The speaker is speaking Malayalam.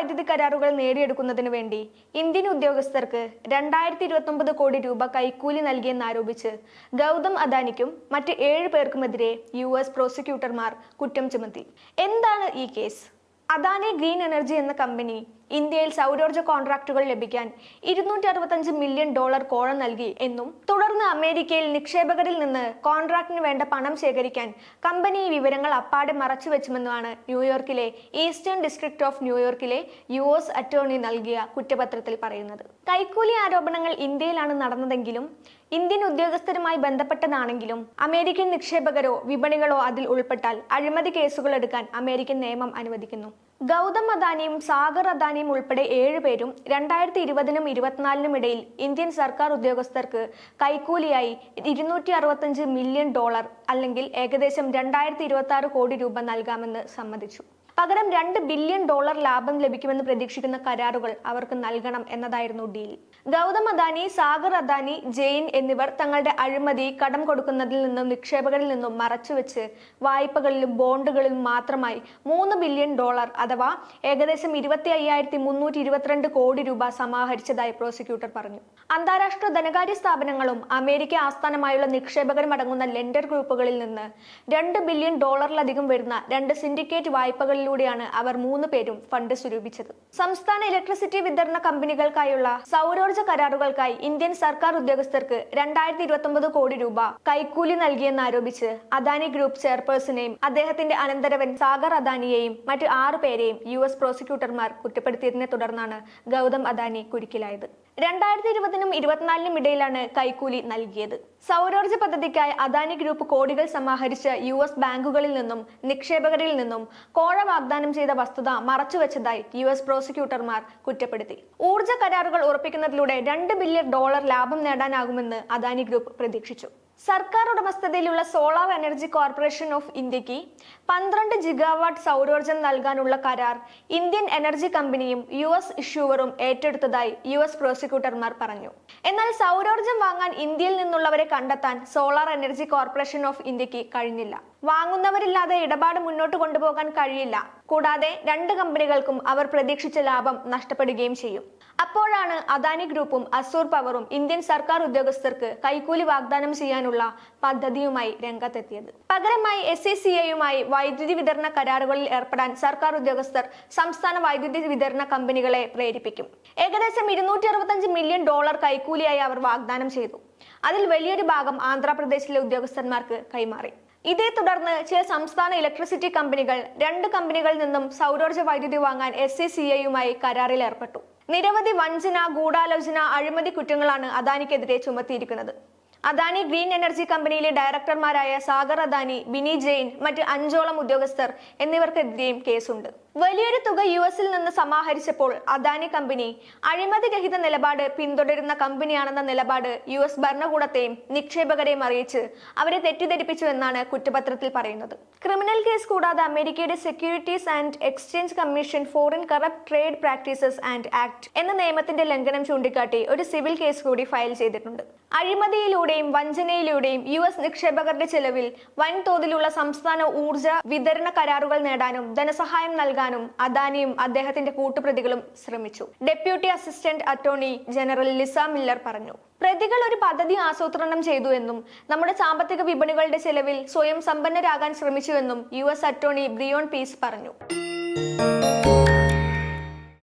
വൈദ്യുതി കരാറുകൾ നേടിയെടുക്കുന്നതിന് വേണ്ടി ഇന്ത്യൻ ഉദ്യോഗസ്ഥർക്ക് രണ്ടായിരത്തി ഇരുപത്തൊമ്പത് കോടി രൂപ കൈക്കൂലി നൽകിയെന്നാരോപിച്ച് ഗൗതം അദാനിക്കും മറ്റ് ഏഴ് പേർക്കുമെതിരെ യു എസ് പ്രോസിക്യൂട്ടർമാർ കുറ്റം ചുമത്തി. എന്താണ് ഈ കേസ്? അദാനി ഗ്രീൻ എനർജി എന്ന കമ്പനി ഇന്ത്യയിൽ സൗരോർജ കോൺട്രാക്ടുകൾ ലഭിക്കാൻ ഇരുന്നൂറ്റി അറുപത്തഞ്ച് മില്യൺ ഡോളർ കോഴ നൽകി എന്നും തുടർന്ന് അമേരിക്കയിൽ നിക്ഷേപകരിൽ നിന്ന് കോൺട്രാക്ടിന് വേണ്ട പണം ശേഖരിക്കാൻ കമ്പനി വിവരങ്ങൾ അപ്പാടെ മറച്ചുവെച്ചുമെന്നുമാണ് ന്യൂയോർക്കിലെ ഈസ്റ്റേൺ ഡിസ്ട്രിക്ട് ഓഫ് ന്യൂയോർക്കിലെ യു എസ് അറ്റോർണി നൽകിയ കുറ്റപത്രത്തിൽ പറയുന്നത്. കൈക്കൂലി ആരോപണങ്ങൾ ഇന്ത്യയിലാണ് നടന്നതെങ്കിലും ഇന്ത്യൻ ഉദ്യോഗസ്ഥരുമായി ബന്ധപ്പെട്ടതാണെങ്കിലും അമേരിക്കൻ നിക്ഷേപകരോ വിപണികളോ അതിൽ ഉൾപ്പെട്ടാൽ അഴിമതി കേസുകൾ എടുക്കാൻ അമേരിക്കൻ നിയമം അനുവദിക്കുന്നു. ഗൗതം അദാനിയും സാഗർ അദാനിയും ഉൾപ്പെടെ ഏഴുപേരും രണ്ടായിരത്തി ഇരുപതിനും ഇരുപത്തിനാലിനും ഇടയിൽ ഇന്ത്യൻ സർക്കാർ ഉദ്യോഗസ്ഥർക്ക് കൈക്കൂലിയായി ഇരുന്നൂറ്റി അറുപത്തഞ്ച് മില്യൺ ഡോളർ അല്ലെങ്കിൽ ഏകദേശം രണ്ടായിരത്തി ഇരുപത്തി കോടി രൂപ നൽകാമെന്ന് സമ്മതിച്ചു. പകരം രണ്ട് ബില്യൺ ഡോളർ ലാഭം ലഭിക്കുമെന്ന് പ്രതീക്ഷിക്കുന്ന കരാറുകൾ അവർക്ക് നൽകണം എന്നതായിരുന്നു ഡീൽ. ഗൗതം അദാനി സാഗർ അദാനി ജെയിൻ എന്നിവർ തങ്ങളുടെ അഴിമതി കടം കൊടുക്കുന്നതിൽ നിന്നും നിക്ഷേപകരിൽ നിന്നും മറച്ചുവെച്ച് വായ്പകളിലും ബോണ്ടുകളിലും മാത്രമായി മൂന്ന് ബില്യൺ ഡോളർ അഥവാ ഏകദേശം ഇരുപത്തി അയ്യായിരത്തി മുന്നൂറ്റി ഇരുപത്തിരണ്ട് കോടി രൂപ സമാഹരിച്ചതായി പ്രോസിക്യൂട്ടർ പറഞ്ഞു. അന്താരാഷ്ട്ര ധനകാര്യ സ്ഥാപനങ്ങളും അമേരിക്ക ആസ്ഥാനമായുള്ള നിക്ഷേപകരും അടങ്ങുന്ന ലെൻഡർ ഗ്രൂപ്പുകളിൽ നിന്ന് രണ്ട് ബില്യൺ ഡോളറിലധികം വരുന്ന രണ്ട് സിൻഡിക്കേറ്റ് വായ്പകളിലൂടെയാണ് അവർ മൂന്ന് പേരും ഫണ്ട് സ്വരൂപിച്ചത്. സംസ്ഥാന ഇലക്ട്രിസിറ്റി വിതരണ കമ്പനികൾക്കായുള്ള സൗരോർജ കരാറുകൾക്കായി ഇന്ത്യൻ സർക്കാർ ഉദ്യോഗസ്ഥർക്ക് രണ്ടായിരത്തി ഇരുപത്തി കോടി രൂപ കൈക്കൂലി നൽകിയെന്നാരോപിച്ച് അദാനി ഗ്രൂപ്പ് ചെയർപേഴ്സണെയും അദ്ദേഹത്തിന്റെ അനന്തരവൻ സാഗർ അദാനിയെയും മറ്റ് ആറ് പേരെയും യു എസ് പ്രോസിക്യൂട്ടർമാർ കുറ്റപ്പെടുത്തിയതിനെ തുടർന്നാണ് ഗൗതം അദാനി കുരുക്കിലായത്. രണ്ടായിരത്തി ഇരുപതിനും ഇരുപത്തിനാലിനും ഇടയിലാണ് കൈക്കൂലി നൽകിയത്. സൗരോർജ പദ്ധതിക്കായി അദാനി ഗ്രൂപ്പ് കോടികൾ സമാഹരിച്ച് യു എസ് ബാങ്കുകളിൽ നിന്നും നിക്ഷേപകരിൽ നിന്നും കോഴ വാഗ്ദാനം ചെയ്ത വസ്തുത മറച്ചുവെച്ചതായി യു എസ് പ്രോസിക്യൂട്ടർമാർ കുറ്റപ്പെടുത്തി. ഊർജ കരാറുകൾ ഉറപ്പിക്കുന്നതിലൂടെ രണ്ട് ബില്യൺ ഡോളർ ലാഭം നേടാനാകുമെന്ന് അദാനി ഗ്രൂപ്പ് പ്രതീക്ഷിച്ചു. സർക്കാർ ഉടമസ്ഥതയിലുള്ള സോളാർ എനർജി കോർപ്പറേഷൻ ഓഫ് ഇന്ത്യയ്ക്ക് പന്ത്രണ്ട് ജിഗാവാട്ട് സൗരോർജം നൽകാനുള്ള കരാർ ഇന്ത്യൻ എനർജി കമ്പനിയും യു എസ് ഇഷ്യൂവറും ഏറ്റെടുത്തതായി യു എസ് പ്രോസിക്യൂട്ടർമാർ പറഞ്ഞു. എന്നാൽ സൗരോർജം വാങ്ങാൻ ഇന്ത്യയിൽ നിന്നുള്ളവരെ കണ്ടെത്താൻ സോളാർ എനർജി കോർപ്പറേഷൻ ഓഫ് ഇന്ത്യയ്ക്ക് കഴിഞ്ഞില്ല. വാങ്ങുന്നവരില്ലാതെ ഇടപാട് മുന്നോട്ട് കൊണ്ടുപോകാൻ കഴിയില്ല. കൂടാതെ രണ്ട് കമ്പനികൾക്കും അവർ പ്രതീക്ഷിച്ച ലാഭം നഷ്ടപ്പെടുകയും ചെയ്യും. അപ്പോഴാണ് അദാനി ഗ്രൂപ്പും അസൂർ പവറും ഇന്ത്യൻ സർക്കാർ ഉദ്യോഗസ്ഥർക്ക് കൈക്കൂലി വാഗ്ദാനം ചെയ്യാനുള്ള പദ്ധതിയുമായി രംഗത്തെത്തിയത്. പകരമായി എസ് സി സി ഐയുമായി വൈദ്യുതി വിതരണ കരാറുകളിൽ ഏർപ്പെടാൻ സർക്കാർ ഉദ്യോഗസ്ഥർ സംസ്ഥാന വൈദ്യുതി വിതരണ കമ്പനികളെ പ്രേരിപ്പിക്കും. ഏകദേശം ഇരുന്നൂറ്റി മില്യൺ ഡോളർ കൈക്കൂലിയായി അവർ വാഗ്ദാനം ചെയ്തു. അതിൽ വലിയൊരു ഭാഗം ആന്ധ്രാപ്രദേശിലെ ഉദ്യോഗസ്ഥന്മാർക്ക് കൈമാറി. ഇതേ തുടർന്ന് ചില സംസ്ഥാന ഇലക്ട്രിസിറ്റി കമ്പനികൾ രണ്ട് കമ്പനികളിൽ നിന്നും സൗരോർജ വൈദ്യുതി വാങ്ങാൻ എസ് സി സി ഐയുമായി കരാറിൽ ഏർപ്പെട്ടു. നിരവധി വഞ്ചന ഗൂഢാലോചന അഴിമതി കുറ്റങ്ങളാണ് അദാനിക്കെതിരെ ചുമത്തിയിരിക്കുന്നത്. അദാനി ഗ്രീൻ എനർജി കമ്പനിയിലെ ഡയറക്ടർമാരായ സാഗർ അദാനി ബിനി ജെയിൻ മറ്റ് അഞ്ചോളം ഉദ്യോഗസ്ഥർ എന്നിവർക്കെതിരെയും കേസുണ്ട്. വലിയൊരു തുക യു എസിൽ നിന്ന് സമാഹരിച്ചപ്പോൾ അദാനി കമ്പനി അഴിമതിരഹിത നിലപാട് പിന്തുടരുന്ന കമ്പനിയാണെന്ന നിലപാട് യു എസ് ഭരണകൂടത്തെയും നിക്ഷേപകരെയും അറിയിച്ച് അവരെ തെറ്റിദ്ധരിപ്പിച്ചു എന്നാണ് കുറ്റപത്രത്തിൽ പറയുന്നത്. ക്രിമിനൽ കേസ് കൂടാതെ അമേരിക്കയുടെ securities and exchange commission foreign corrupt trade practices and act എന്ന നിയമത്തിന്റെ ലംഘനം ചൂണ്ടിക്കാട്ടി ഒരു സിവിൽ കേസ് കൂടി ഫയൽ ചെയ്തിട്ടുണ്ട്. അഴിമതിയിലൂടെയും വഞ്ചനയിലൂടെയും യു എസ് നിക്ഷേപകരുടെ ചെലവിൽ വൻതോതിലുള്ള സംസ്ഥാന ഊർജ വിതരണ കരാറുകൾ നേടാനും ധനസഹായം നൽകാനും അദാനിയും അദ്ദേഹത്തിന്റെ കൂട്ടുപ്രതികളും ശ്രമിച്ചു. Deputy assistant attorney general Lisa Miller പറഞ്ഞു. പ്രതികൾ ഒരു പദ്ധതി ആസൂത്രണം ചെയ്തു എന്നും നമ്മുടെ സാമ്പത്തിക വിപണികളുടെ ചെലവിൽ സ്വയം സമ്പന്നരാകാൻ ശ്രമിച്ചുവെന്നും U S attorney Breon Peace പറഞ്ഞു.